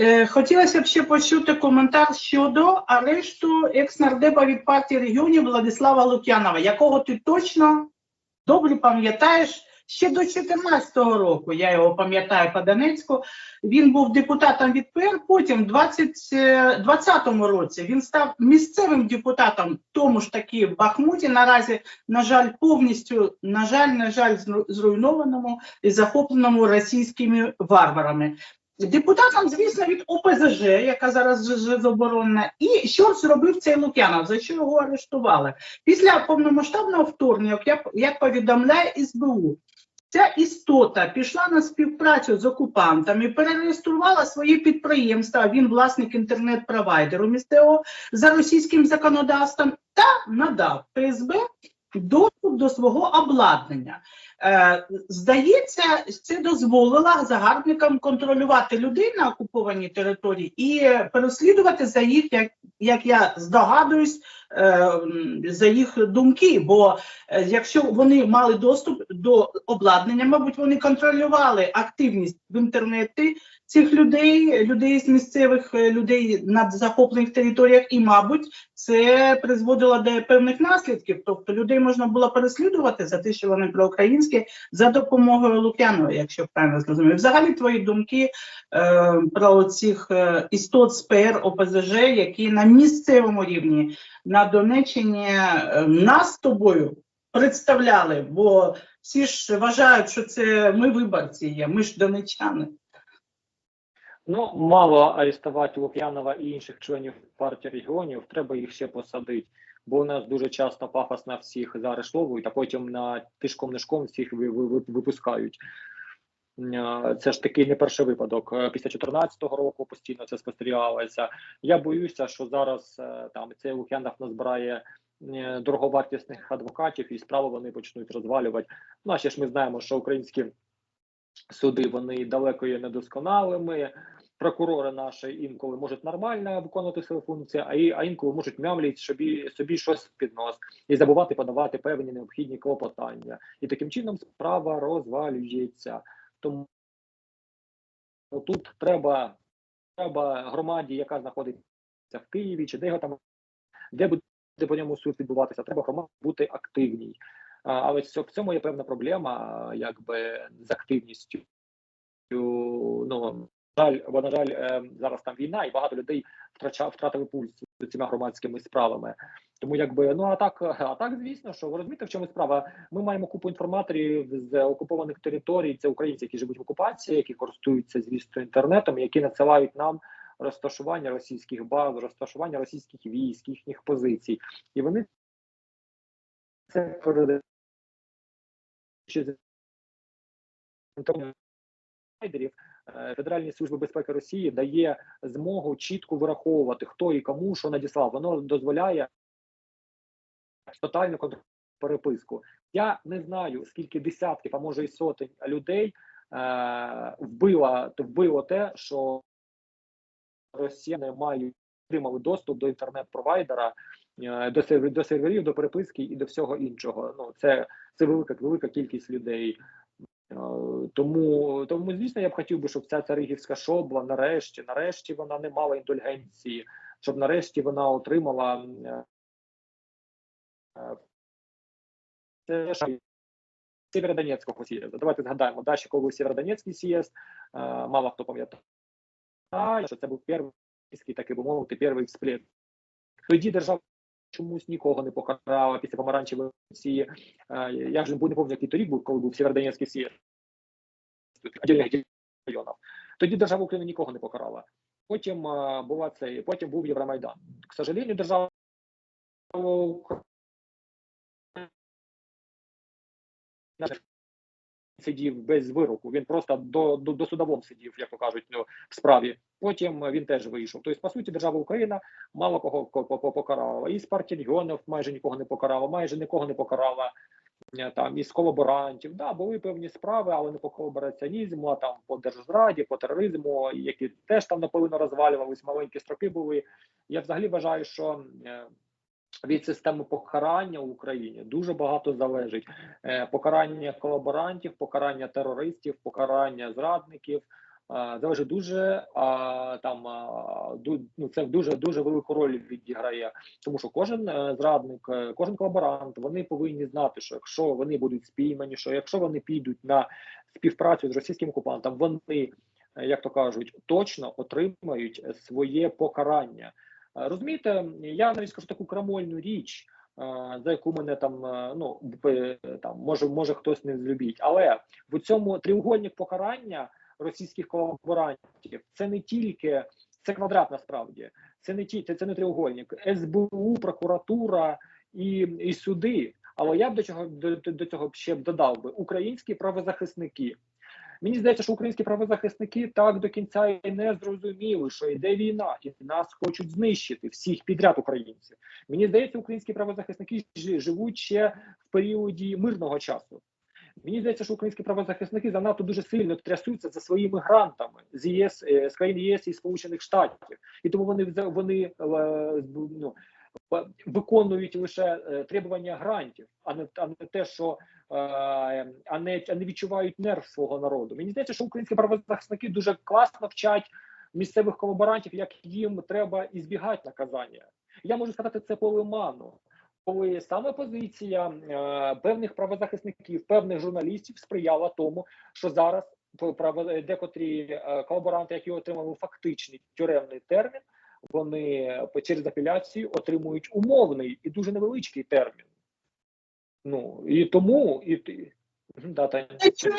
Е, Хотілося б ще почути коментар щодо арешту екс-нардепа від партії регіонів Владислава Лук'янова, якого ти точно добре пам'ятаєш ще до 2014 року. Я його пам'ятаю по Донецьку. Він був депутатом від ПР. Потім, в 2020 році, він став місцевим депутатом тому ж таки в Бахмуті. Наразі, на жаль, повністю, на жаль, на жаль, зруйнованому і захопленому російськими варварами. Депутатом, звісно, від ОПЗЖ, яка зараз заборонена, і що зробив цей Лук'янов, за що його арештували. Після повномасштабного вторгнення, як, як повідомляє СБУ, ця істота пішла на співпрацю з окупантами, перереєструвала свої підприємства. Він власник інтернет-провайдеру місцевого за російським законодавством та надав ФСБ доступ до свого обладнання. Е, здається, це дозволило загарбникам контролювати людей на окупованій території і переслідувати за їх, як, як я здогадуюсь, за їх думки. Бо е, якщо вони мали доступ до обладнання, мабуть, вони контролювали активність в інтернеті цих людей, людей з місцевих е, людей на захоплених територіях, і, мабуть, це призводило до певних наслідків. Тобто людей можна було переслідувати за те, що вони проукраїнські, за допомогою Лук'янова, якщо правильно зрозумів. Взагалі твої думки е, про цих е, істот з ОПЗЖ, які на місцевому рівні на Донеччині е, нас з тобою представляли, бо всі ж вважають, що це ми виборці є, ми ж донеччани. Ну, мало арестувати Лук'янова і інших членів партії регіонів, треба їх ще посадити. Бо у нас дуже часто пафосно всіх заарештовують, а потім на тишком-нишком всіх ви- ви- ви- випускають. Е, Це ж такий не перший випадок. Е, Після 2014 року постійно це спостерігалося. Я боюся, що зараз е, там цей Лук'янов назбирає дороговартісних адвокатів, і справу вони почнуть розвалювати. Ну, а ще ж ми знаємо, що українські суди вони далеко є недосконалими. Прокурори наші інколи можуть нормально виконувати свої функції, а, і, а інколи можуть мямлити собі, собі щось під нос і забувати подавати певні необхідні клопотання. І таким чином справа розвалюється. Тому тут треба, треба громаді, яка знаходиться в Києві, чи де його там, де буде по ньому суд відбуватися, треба громаді бути активній. Але в цьому- є певна проблема, якби з активністю. Ну на жаль, бо на жаль, е, зараз там війна, і багато людей втрачав втратили пульс цими громадськими справами. Тому якби ну а так, а так, звісно, що ви розумієте, в чому справа? Ми маємо купу інформаторів з окупованих територій. Це українці, які живуть в окупації, які користуються звісно інтернетом, які надсилають нам розташування російських баз, розташування російських військ, їхніх позицій, і вони це передають Е, Федеральні служби безпеки Росії дає змогу чітко вираховувати, хто і кому що надіслав. Воно дозволяє тотальну переписку. Я не знаю, скільки десятків, а може і сотень людей е, вбило, вбило те, що росіяни мають отримали доступ до інтернет-провайдера, е, до серверів, до серверів, до переписки і до всього іншого. Ну це, це велика велика кількість людей. Е, Тому, тому, звісно, я б хотів би, щоб ця царигівська шобла нарешті, нарешті вона не мала індульгенції, щоб нарешті вона отримала е, е, Сєвєродонецького з'їзду. Давайте згадаємо, да, ще коли Сєвєродонецький з'їзд, е, мало хто пам'ятає, що це був перший, так би мовити, перший всплеск. Тоді держава чомусь нікого не покарала після помаранчевої Росії. Е, Я вже не пам'ятаю, який торік був, коли був Сєвєродонецький віддільних районів. Тоді держава України нікого не покарала. Потім е, була це, потім був Євромайдан. К сожалению, держава сидів без вироку. Він просто до, до, до судовом сидів, як то кажуть, ну, в справі. Потім він теж вийшов. Тобто, по суті, держава Україна мало кого ко- по- по- покарала. І з партії майже нікого не покарала, майже нікого не покарала. е, Там із колаборантів, да, були певні справи, але не по колабораціонізму, а там по держзраді, по тероризму, які теж там наполовину розвалювались, маленькі строки були. Я взагалі вважаю, що е, від системи покарання в Україні дуже багато залежить. Е, Покарання колаборантів, покарання терористів, покарання зрадників, а, залежить дуже а, там ну, це дуже дуже велику роль відіграє, тому що кожен е, зрадник, е, кожен колаборант, вони повинні знати, що якщо вони будуть спіймані, що якщо вони підуть на співпрацю з російським окупантом, вони, е, як то кажуть, точно отримають е, своє покарання. Е, Розумієте, я навіть скажу таку крамольну річ, е, за яку мене там е, ну там може може хтось не злюбіть, але в цьому треугольник покарання російських колаборантів це не тільки це квадрат насправді, це не ті, це не треугольник, СБУ, прокуратура і, і суди. Але я б до до, до до цього ще б додав би українські правозахисники. Мені здається, що українські правозахисники так до кінця і не зрозуміли, що йде війна, і нас хочуть знищити всіх підряд українців. Мені здається, українські правозахисники жи- живуть ще в періоді мирного часу. Мені здається, що українські правозахисники занадто дуже сильно трясуться за своїми грантами з ЄС е, з країн ЄС і Сполучених Штатів, і тому вони вони е, ну, виконують лише е, требування грантів, а не а не те, що а не а не відчувають нерв свого народу. Мені здається, що українські правозахисники дуже класно вчать місцевих колаборантів, як їм треба ізбігати наказання. Я можу сказати це по лиману. Коли саме позиція е, певних правозахисників, певних журналістів сприяла тому, що зараз право декотрі е, колаборанти, які отримали фактичний тюремний термін, вони е, через апеляцію отримують умовний і дуже невеличкий термін. Ну і тому і ти- да, Та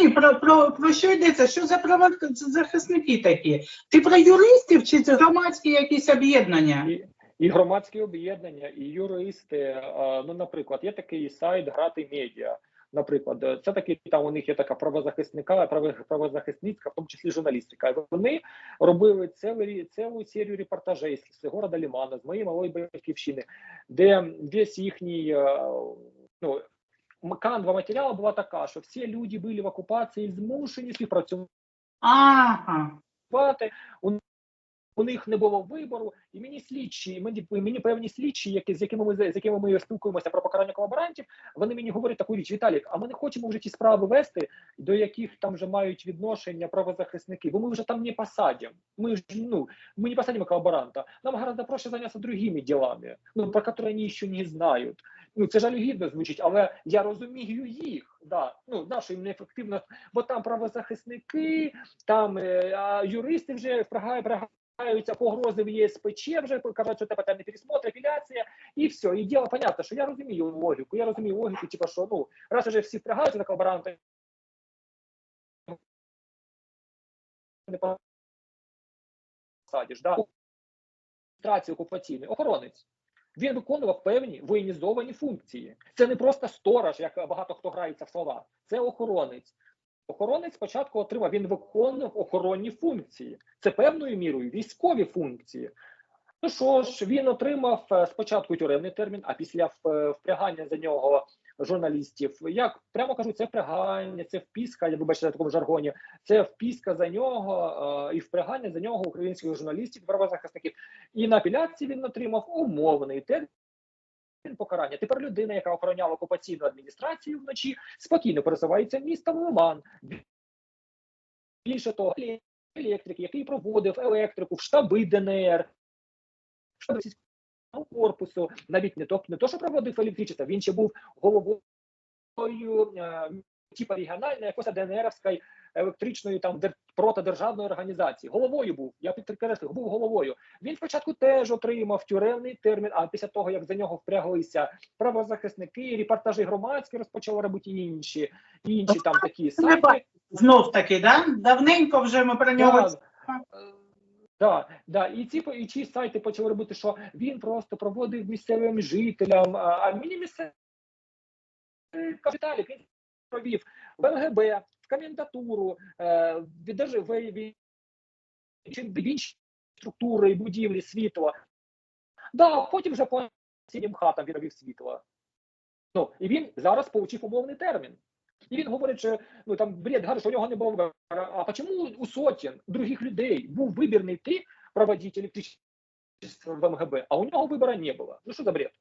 Ні, про, про, про що йдеться? Що за правозахисники такі? Ти про юристів чи це громадські якісь об'єднання? І, громадські об'єднання, і юристи. е, Ну, наприклад, є такий сайт Грати медіа. Наприклад, е, це такий там у них є така правозахисника, право- правозахисницька, в тому числі журналістика. І Вони робили цілу, цілу серію репортажей з, з города Лімана, з моєї малої батьківщини, де весь їхній е, ну, канва матеріалу була така, що всі люди були в окупації змушені співпрацювати. Ага. У, у них не було вибору, і мені слідчі, мені, мені певні слідчі, які, з якими ми з якими ми спілкуємося про покарання колаборантів, вони мені говорять таку річ: Віталік, а ми не хочемо вже ті справи вести, до яких там вже мають відношення правозахисники, бо ми вже там не посадимо. Ми ж ну мы не посадим коллаборанта. Нам гораздо проще заняться другими делами, ну про які вони ще не знають. Ну це жалюгідно звучить, але я розумію їх. Да, ну нащо їм бо там правозахисники, там е, юристи вже впрягають, впрягаються погрози в ЄСПЧ, вже кажуть, що тебе там не пересмотр, апеляція, і все. І діло понятно, що я розумію логіку. Я розумію логіку, типу, що ну раз уже всі впрягаються на колаборанта, не посадиш, да? адміністрації окупаційної, охоронець. Він виконував певні воєнізовані функції. Це не просто сторож, як багато хто грається в слова. Це охоронець. Охоронець спочатку отримав, він виконував охоронні функції. Це певною мірою військові функції. Ну що ж, він отримав е, спочатку тюремний термін, а після впрягання за нього журналістів. Як прямо кажу, це впрягання, це впіска, я вибачте на такому жаргоні. Це впіска за нього е, і впрягання за нього українських журналістів, правозахисників. І на апеляції він отримав умовний термін покарання. Тепер людина, яка охороняла окупаційну адміністрацію вночі, спокійно пересувається містом Лиман. Більше того, електрик, який проводив електрику в штаби ДНР, в штаби російського корпусу, навіть не то, не то, що проводив електричество, він ще був головою е, типа регіональної якось ДНРівської електричної там протидержавної організації. Головою був. Я підкреслив, був головою. Він спочатку теж отримав тюремний термін. А після того як за нього впряглися правозахисники, репортажі громадські розпочали робити інші, інші там такі сайти. Знов таки, да? Давненько вже ми про нього. Да, да, да. І ці і ці сайти почали робити, що він просто проводив місцевим жителям. А, мені місцевий Віталік він провів в МГБ, в комендатуру, е, в інші структури будівлі світла. Да, потім вже по сінім хатам він робив світло. Ну, і він зараз отримав умовний термін. І він говорить, що ну там бред, говорить, що у нього не було. А чому у сотень других людей був вибір не йти проводити електричество в МГБ, а у нього вибору не було? Ну що за бред?